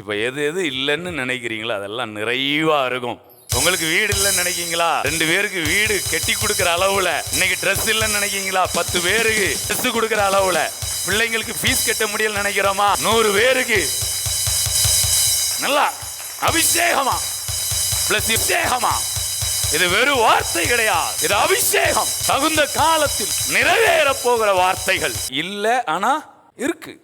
இப்போ எது எது இல்லைன்னு நினைக்கிறீங்களோ அதெல்லாம் நிறைவா இருக்கும். உங்களுக்கு வீடு இல்லைன்னு நினைக்கீங்களா ரெண்டு பேருக்கு வீடு கட்டி கொடுக்குற அளவுல. இன்னைக்கு ட்ரெஸ் இல்லைன்னு நினைக்கீங்களா பத்து பேருக்கு ட்ரெஸ் கொடுக்குற அளவுல. பிள்ளைங்களுக்கு ஃபீஸ் கட்ட முடியல நினைக்கிறோமா? நூறு பேருக்கு. நல்லா. அபிஷேகமா. பிளஸ் அபிஷேகமா. இது வெறும் வார்த்தை கிடையாது. இது அபிஷேகம். தகுந்த காலத்தில் நிறைவேற போகிற வார்த்தைகள். இல்ல ஆனா இருக்கு.